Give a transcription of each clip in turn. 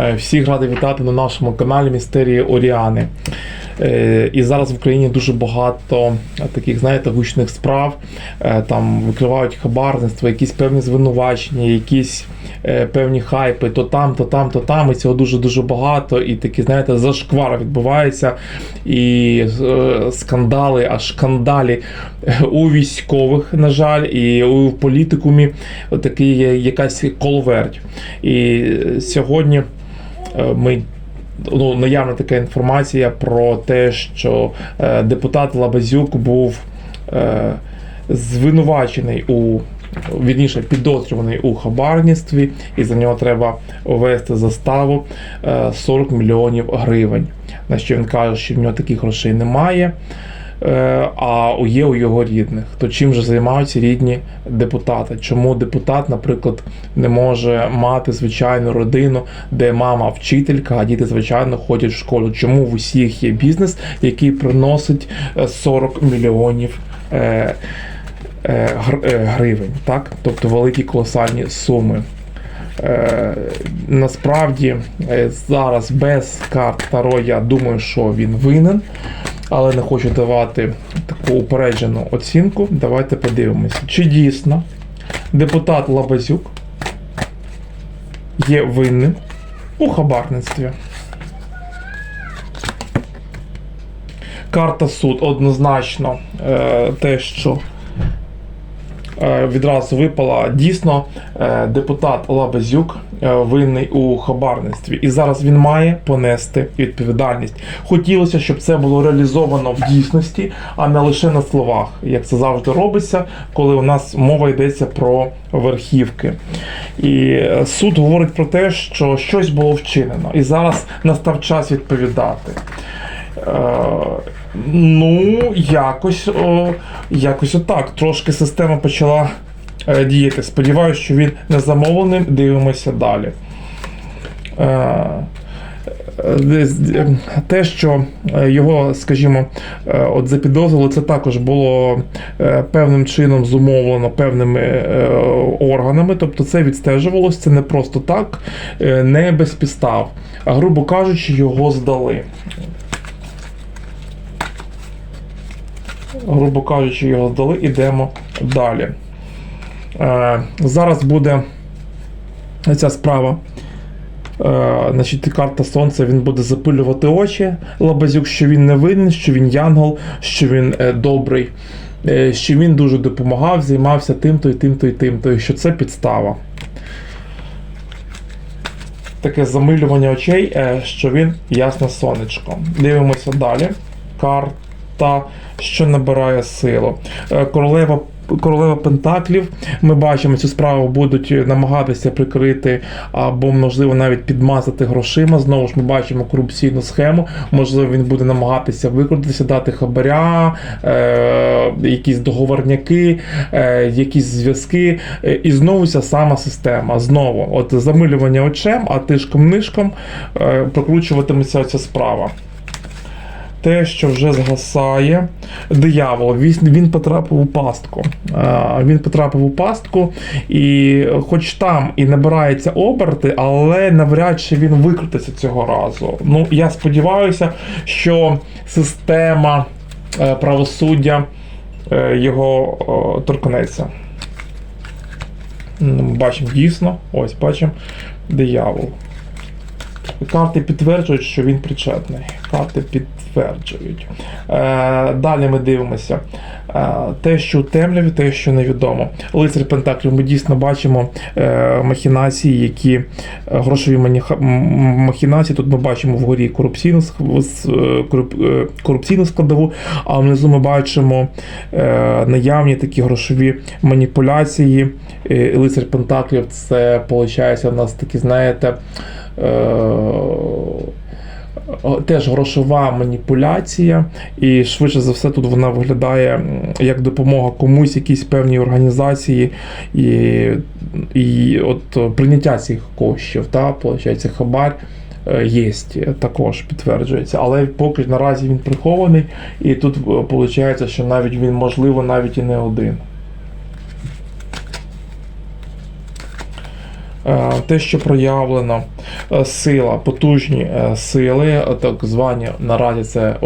Е, Всіх радий вітати на нашому каналі Містерії Оріани. Е, І зараз в Україні дуже багато таких, знаєте, гучних справ. Е, Там викривають хабарництво, якісь певні звинувачення, якісь певні хайпи, то там, то там, то там. І цього дуже-дуже багато. І такі, знаєте, зашквар відбувається. І скандали, аж скандалі у військових, на жаль, і у політикумі такий якась колверть. І сьогодні ми. Ну, наявна така інформація про те, що е, депутат Лабазюк був е, звинувачений у вірніше підозрюваний у хабарництві, і за нього треба ввести заставу е, 40 мільйонів гривень. На що він каже, що в нього таких грошей немає. Е, А є у його рідних. То чим же займаються рідні депутати? Чому депутат, наприклад, не може мати звичайну родину, де мама вчителька, а діти, звичайно, ходять в школу? Чому в усіх є бізнес, який приносить е, 40 мільйонів е, гр- е, гривень? Так? Тобто великі колосальні суми. Насправді зараз без карт Таро я думаю, що він винен, але не хочу давати таку упереджену оцінку. Давайте подивимося, чи дійсно депутат Лабазюк є винним у хабарництві. Карта суд однозначно е, те, що відразу випала. Дійсно, е, депутат Лабазюк е, винний у хабарництві, і зараз він має понести відповідальність. Хотілося, щоб це було реалізовано в дійсності, а не лише на словах, як це завжди робиться, коли у нас мова йдеться про верхівки. І е, суд говорить про те, що щось було вчинено, і зараз настав час відповідати. Ну, якось, о, якось отак. Трошки система почала е, діяти. Сподіваюся, що він не замовлений. Дивимося далі. Е, е, е, те, що е, його, скажімо, от запідозрили, це також було певним чином зумовлено певними органами. Тобто це відстежувалося, це не просто так, не без підстав. А грубо кажучи, його здали. Грубо кажучи, його здали, ідемо далі. Е, зараз буде ця справа. Е, значить, карта Сонця він буде запилювати очі. Лабазюк, що він не винен, що він янгол, що він е, добрий, що він дуже допомагав, займався тим-то і тим-то і тим-то, і що це підстава. Таке замилювання очей, що він ясне сонечко. Дивимося далі. Карта, що набирає силу. Е, Королева. Королева Пентаклів, ми бачимо, цю справу будуть намагатися прикрити або, можливо, навіть підмазати грошима. Знову ж ми бачимо корупційну схему. Можливо, він буде намагатися викрутитися, дати хабаря, е, якісь договорняки, е, якісь зв'язки. Е, і знову ця сама система. Знову, от замилювання очем, а тишком-нишком е, прокручуватиметься ця справа. Те, що вже згасає, диявол, він, потрапив у пастку. Він потрапив у пастку, і хоч там і набирається оберти, але навряд чи він викрутиться цього разу. Ну, я сподіваюся, що система е, правосуддя е, його торкнеться. Бачимо дійсно, ось бачимо диявол. Карти підтверджують, що він причетний. Карти підтверджують. Е, далі ми дивимося. Е, те, що у темряві, те, що невідомо. Лицар Пентаклів ми дійсно бачимо е, махінації, які е, грошові махінації. Тут ми бачимо вгорі корупційну, е, е, корупційну складову, а внизу ми бачимо е, наявні такі грошові маніпуляції. Лицар Пентаклів це, виходить, у нас такі, знаєте. Е, Теж грошова маніпуляція, і швидше за все тут вона виглядає як допомога комусь, якійсь певній організації, і, і от е, прийняття цих коштів, та, виходить, хабар е, є, також підтверджується. Але поки наразі він прихований, і тут виходить, що навіть він можливо навіть і не один. Те, що проявлено е, сила, потужні е, сили, е, так звані наразі це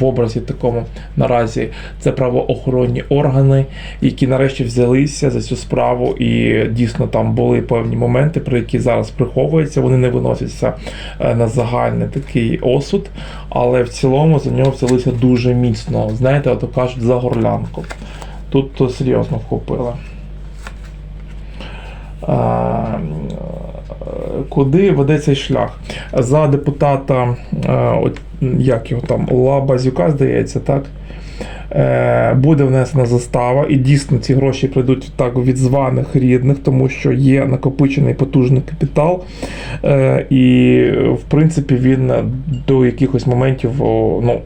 в образі такому наразі це правоохоронні органи, які нарешті взялися за цю справу, і дійсно там були певні моменти, про які зараз приховуються. Вони не виносяться е, на загальний такий осуд, але в цілому за нього взялися дуже міцно. Знаєте, ото кажуть за горлянку. Тут серйозно вхопили. Е, Куди веде цей шлях? За депутата, е, от, як його там, Лабазюка, здається, так? Е, Буде внесена застава, і дійсно ці гроші прийдуть так від званих рідних, тому що є накопичений потужний капітал, і в принципі він до якихось моментів ну,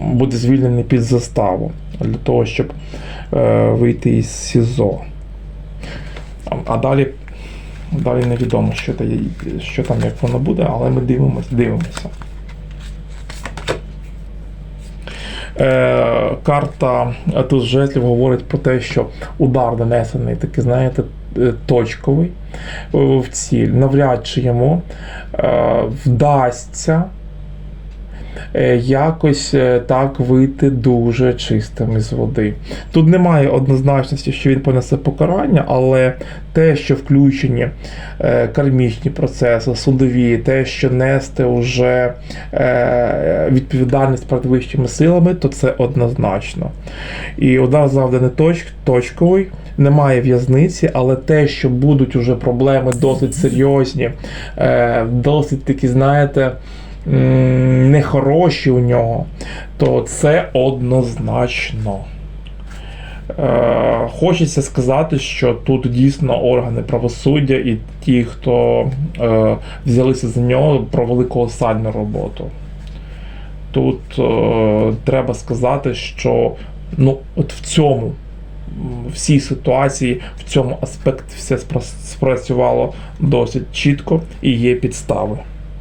буде звільнений під заставу для того, щоб вийти із СІЗО. А далі, далі невідомо, що, та, що там, як воно буде, але ми дивимося, дивимося. Е, карта тут жезлів говорить про те, що удар нанесений, такий, знаєте, е, точковий е, в ціль. Навряд чи йому е, вдасться якось е, так вийти дуже чистим із води. Тут немає однозначності, що він понесе покарання, але те, що включені е, кармічні процеси, судові, те, що нести вже е, відповідальність перед вищими силами, то це однозначно. І удар завданий точ, точковий, немає в'язниці, але те, що будуть уже проблеми досить серйозні, е, досить такі, знаєте, нехороші у нього, то це однозначно. Е, Хочеться сказати, що тут дійсно органи правосуддя і ті, хто е, взялися за нього, провели колосальну роботу. Тут е, треба сказати, що ну, от в цьому, м, в цій ситуації, в цьому аспекті все спрацювало досить чітко і є підстави.